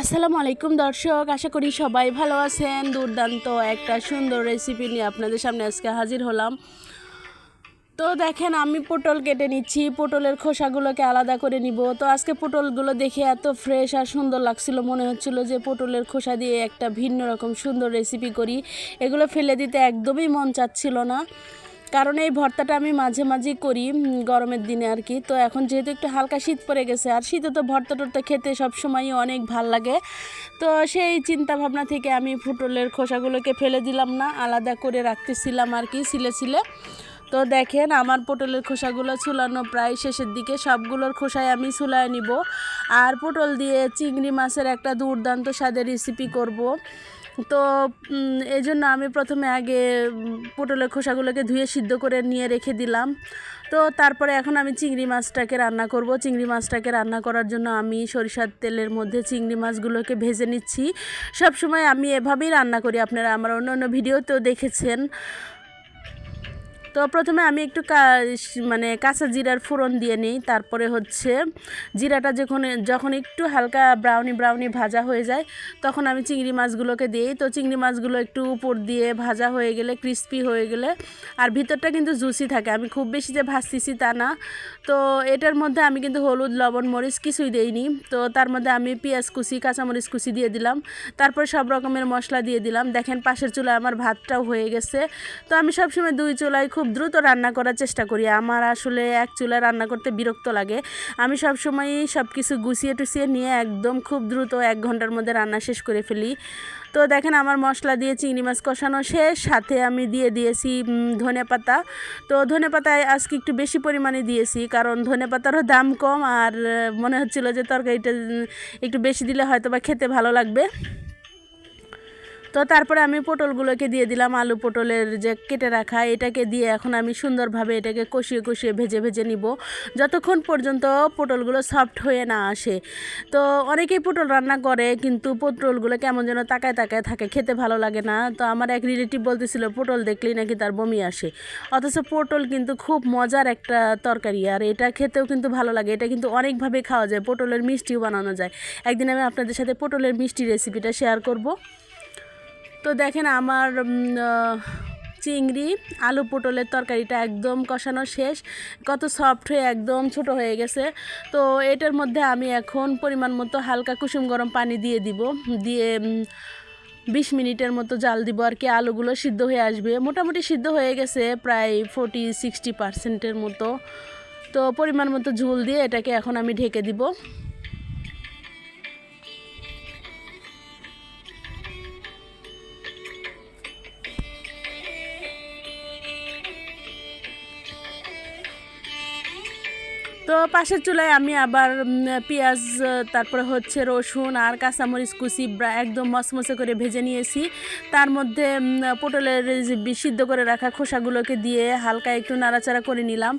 আসসালামু আলাইকুম দর্শক, আশা করি সবাই ভালো আছেন। দুর্দান্ত একটা সুন্দর রেসিপি নিয়ে আপনাদের সামনে আজকে হাজির হলাম। তো দেখেন, আমি পটল কেটে নিচ্ছি। পটলের খোসাগুলোকে আলাদা করে নিব। তো আজকে পটলগুলো দেখে এত ফ্রেশ আর সুন্দর লাগছিল। মনে হচ্ছিল যে পটলের খোসা দিয়ে একটা ভিন্ন রকম সুন্দর রেসিপি করি। এগুলো ফেলে দিতে একদমই মন চাচ্ছিল না। কারণ এই ভর্তাটা আমি মাঝে মাঝেই করি গরমের দিনে আর কি। তো এখন যেহেতু একটু হালকা শীত পড়ে গেছে, আর শীতে তো ভর্তা টর্তা খেতে সবসময়ই অনেক ভালো লাগে। তো সেই চিন্তা ভাবনা থেকে আমি পটলের খোসাগুলোকে ফেলে দিলাম না, আলাদা করে রাখতেছিলাম আর কি সিলে সিলে। তো দেখেন, আমার পটলের খোসাগুলো ছুলানো প্রায় শেষের দিকে, সবগুলোর খোসায় আমি ছুলায় নিব। আর পটল দিয়ে চিংড়ি মাছের একটা দুর্দান্ত স্বাদের রেসিপি করব। তো এই জন্য আমি প্রথমে আগে পটলের খোসাগুলোকে ধুয়ে সিদ্ধ করে নিয়ে রেখে দিলাম। তো তারপরে এখন আমি চিংড়ি মাছটাকে রান্না করব। চিংড়ি মাছটাকে রান্না করার জন্য আমি সরিষার তেলের মধ্যে চিংড়ি মাছগুলোকে ভেজে নিচ্ছি। সব সময় আমি এভাবেই রান্না করি। আপনারা আমার অন্য অন্য ভিডিওতেও দেখেছেন। তো প্রথমে আমি একটু মানে কাঁচা জিরার ফোড়ন দিয়ে নিই, তারপরে হচ্ছে জিরাটা যখন যখন একটু হালকা ব্রাউনি ব্রাউনি ভাজা হয়ে যায়, তখন আমি চিংড়ি মাছগুলোকে দিই। তো চিংড়ি মাছগুলো একটু উপর দিয়ে ভাজা হয়ে গেলে ক্রিস্পি হয়ে গেলে, আর ভিতরটা কিন্তু জুসি থাকে। আমি খুব বেশি যে ভাজতেছি তা না। তো এটার মধ্যে আমি কিন্তু হলুদ, লবণ, মরিচ কিছুই দেইনি। তো তার মধ্যে আমি পেঁয়াজ কুচি, কাঁচামরিচ কুচি দিয়ে দিলাম। তারপর সব রকমের মশলা দিয়ে দিলাম। দেখেন পাশের চুলায় আমার ভাতটাও হয়ে গেছে। তো আমি সবসময় দুই চুলায় খুব দ্রুত রান্না করার চেষ্টা করি। আমার আসলে এক চুলায় রান্না করতে বিরক্ত লাগে। আমি সবসময়ই সব কিছু গুছিয়ে টুছিয়ে নিয়ে একদম খুব দ্রুত এক ঘণ্টার মধ্যে রান্না শেষ করে ফেলি। তো দেখেন আমার মশলা দিয়ে চিংড়ি মাছ কষানো শেষ, সাথে আমি দিয়ে দিয়েছি ধনে পাতা। তো ধনে পাতায় আজকে একটু বেশি পরিমাণে দিয়েছি, কারণ ধনে পাতারও দাম কম আর মনে হচ্ছিল যে তরকারিটা একটু বেশি দিলে হয়তো বা খেতে ভালো লাগবে। তো তারপরে আমি পটলগুলোকে দিয়ে দিলাম, আলু পটলের যে কেটে রাখা, এটাকে দিয়ে এখন আমি সুন্দরভাবে এটাকে কষিয়ে কষিয়ে ভেজে ভেজে নিব। যতক্ষণ পর্যন্ত পটলগুলো সফট হয়ে না আসে। তো অনেকেই পটল রান্না করে, কিন্তু পটলগুলো কেমন যেন তাকায় তাকায় থাকে, খেতে ভালো লাগে না। তো আমার এক রিলেটিভ বলতেছিল, পটল দেখলেই নাকি তার বমি আসে। অথচ পটল কিন্তু খুব মজার একটা তরকারি, আর এটা খেতেও কিন্তু ভালো লাগে। এটা কিন্তু অনেকভাবে খাওয়া যায়, পটলের মিষ্টিও বানানো যায়। একদিন আমি আপনাদের সাথে পটলের মিষ্টি রেসিপিটা শেয়ার করব। তো দেখেন আমার চিংড়ি, আলু পটলের তরকারিটা একদম কষানো শেষ। কত সফট হয়ে একদম ছোট হয়ে গেছে। তো এটার মধ্যে আমি এখন পরিমাণ মতো হালকা কুসুম গরম পানি দিয়ে দিব। দিয়ে বিশ মিনিটের মতো জাল দিব আর কি, আলুগুলো সিদ্ধ হয়ে আসবে। মোটামুটি সিদ্ধ হয়ে গেছে প্রায় ফোর্টি সিক্সটি পার্সেন্টের মতো। তো পরিমাণ মতো ঝুল দিয়ে এটাকে এখন আমি ঢেকে দিব। তো পাশের চুলায় আমি আবার পেঁয়াজ তারপরে হচ্ছে রসুন আর কাঁচামরিচ কুচি একদম মসমসে করে ভেজে নিয়েছি। তার মধ্যে পটলের সিদ্ধ করে রাখা খোসাগুলোকে দিয়ে হালকা একটু নাড়াচাড়া করে নিলাম।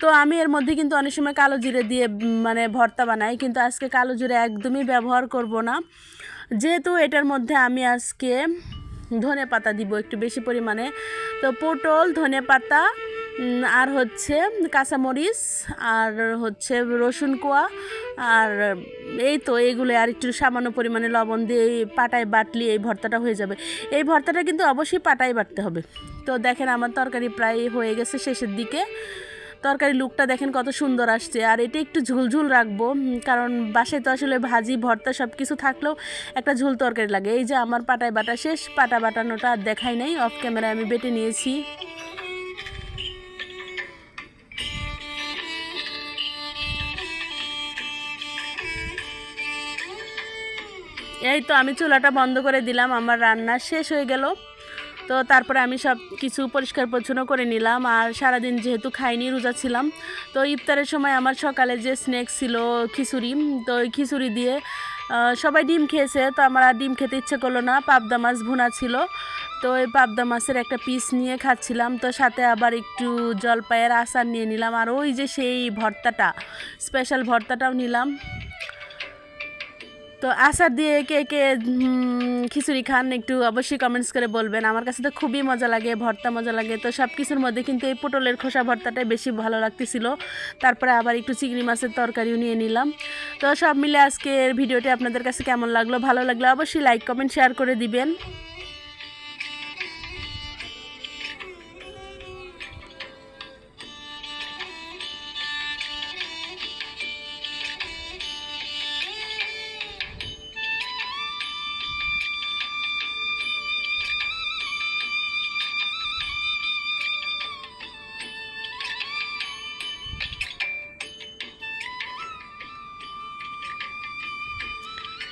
তো আমি এর মধ্যে কিন্তু অনেক সময় কালো জিরে দিয়ে মানে ভর্তা বানাই, কিন্তু আজকে কালো জিরে একদমই ব্যবহার করব না। যেহেতু এটার মধ্যে আমি আজকে ধনে পাতা দিব একটু বেশি পরিমাণে। তো পটল, ধনে পাতা আর হচ্ছে কাঁচামরিচ, আর হচ্ছে রসুন কোয়া, আর এই তো এইগুলো আর একটু সামান্য পরিমাণে লবণ দিয়ে এই পাটায় বাটলি এই ভর্তাটা হয়ে যাবে। এই ভর্তাটা কিন্তু অবশ্যই পাটায় বাটতে হবে। তো দেখেন আমার তরকারি প্রায় হয়ে গেছে শেষের দিকে। তরকারি লুকটা দেখেন কত সুন্দর আসছে। আর এটা একটু ঝুলঝুল রাখব কারণ বাসায় তো আসলে ভাজি, ভর্তা সব কিছু থাকলেও একটা ঝুল তরকারি লাগে। এই যে আমার পাটায় বাটা শেষ, পাটা বাটানোটা আর দেখাই নাই। অফ ক্যামেরায় আমি বেটে নিয়েছি। এই তো আমি চুলাটা বন্ধ করে দিলাম, আমার রান্না শেষ হয়ে গেল। তো তারপরে আমি সব কিছু পরিষ্কার পরিচ্ছন্ন করে নিলাম, আর সারাদিন যেহেতু খাইনি, রোজা ছিলাম, তো ইফতারের সময় আমার সকালে যে স্ন্যাক্স ছিল খিচুড়ি, তো ওই খিচুড়ি দিয়ে সবাই ডিম খেয়েছে, তো আমার আর ডিম খেতে ইচ্ছে করল না, পাবদা মাছ ভুনা ছিল। তো ওই পাবদা মাছের একটা পিস নিয়ে খাচ্ছিলাম, তো সাথে আবার একটু জলপাইয়ের আচার নিয়ে নিলাম, আর ওই যে সেই ভর্তাটা স্পেশাল ভর্তাটাও নিলাম। তো আচার দিয়ে কে কে খিচুড়ি খান একটু অবশ্যই কমেন্টস করে বলবেন। আমার কাছে তো খুবই মজা লাগে, ভর্তা মজা লাগে। তো সব কিছুর মধ্যে কিন্তু এই পটলের খোসা ভর্তাটাই বেশি ভালো লাগতেছিল। তারপরে আবার একটু চিংড়ি মাছের তরকারিও নিয়ে নিলাম। তো সব মিলে আজকের ভিডিওটি আপনাদের কাছে কেমন লাগল, ভালো লাগল অবশ্যই লাইক কমেন্ট শেয়ার করে দিবেন।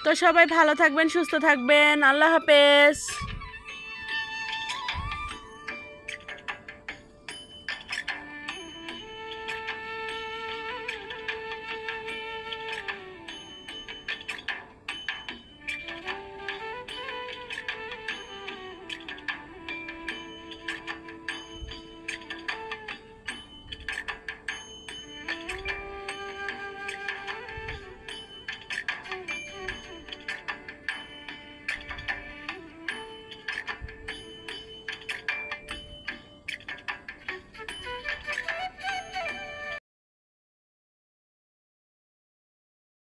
তো সবাই ভালো থাকবেন সুস্থ থাকবেন। আল্লাহ হাফেজ।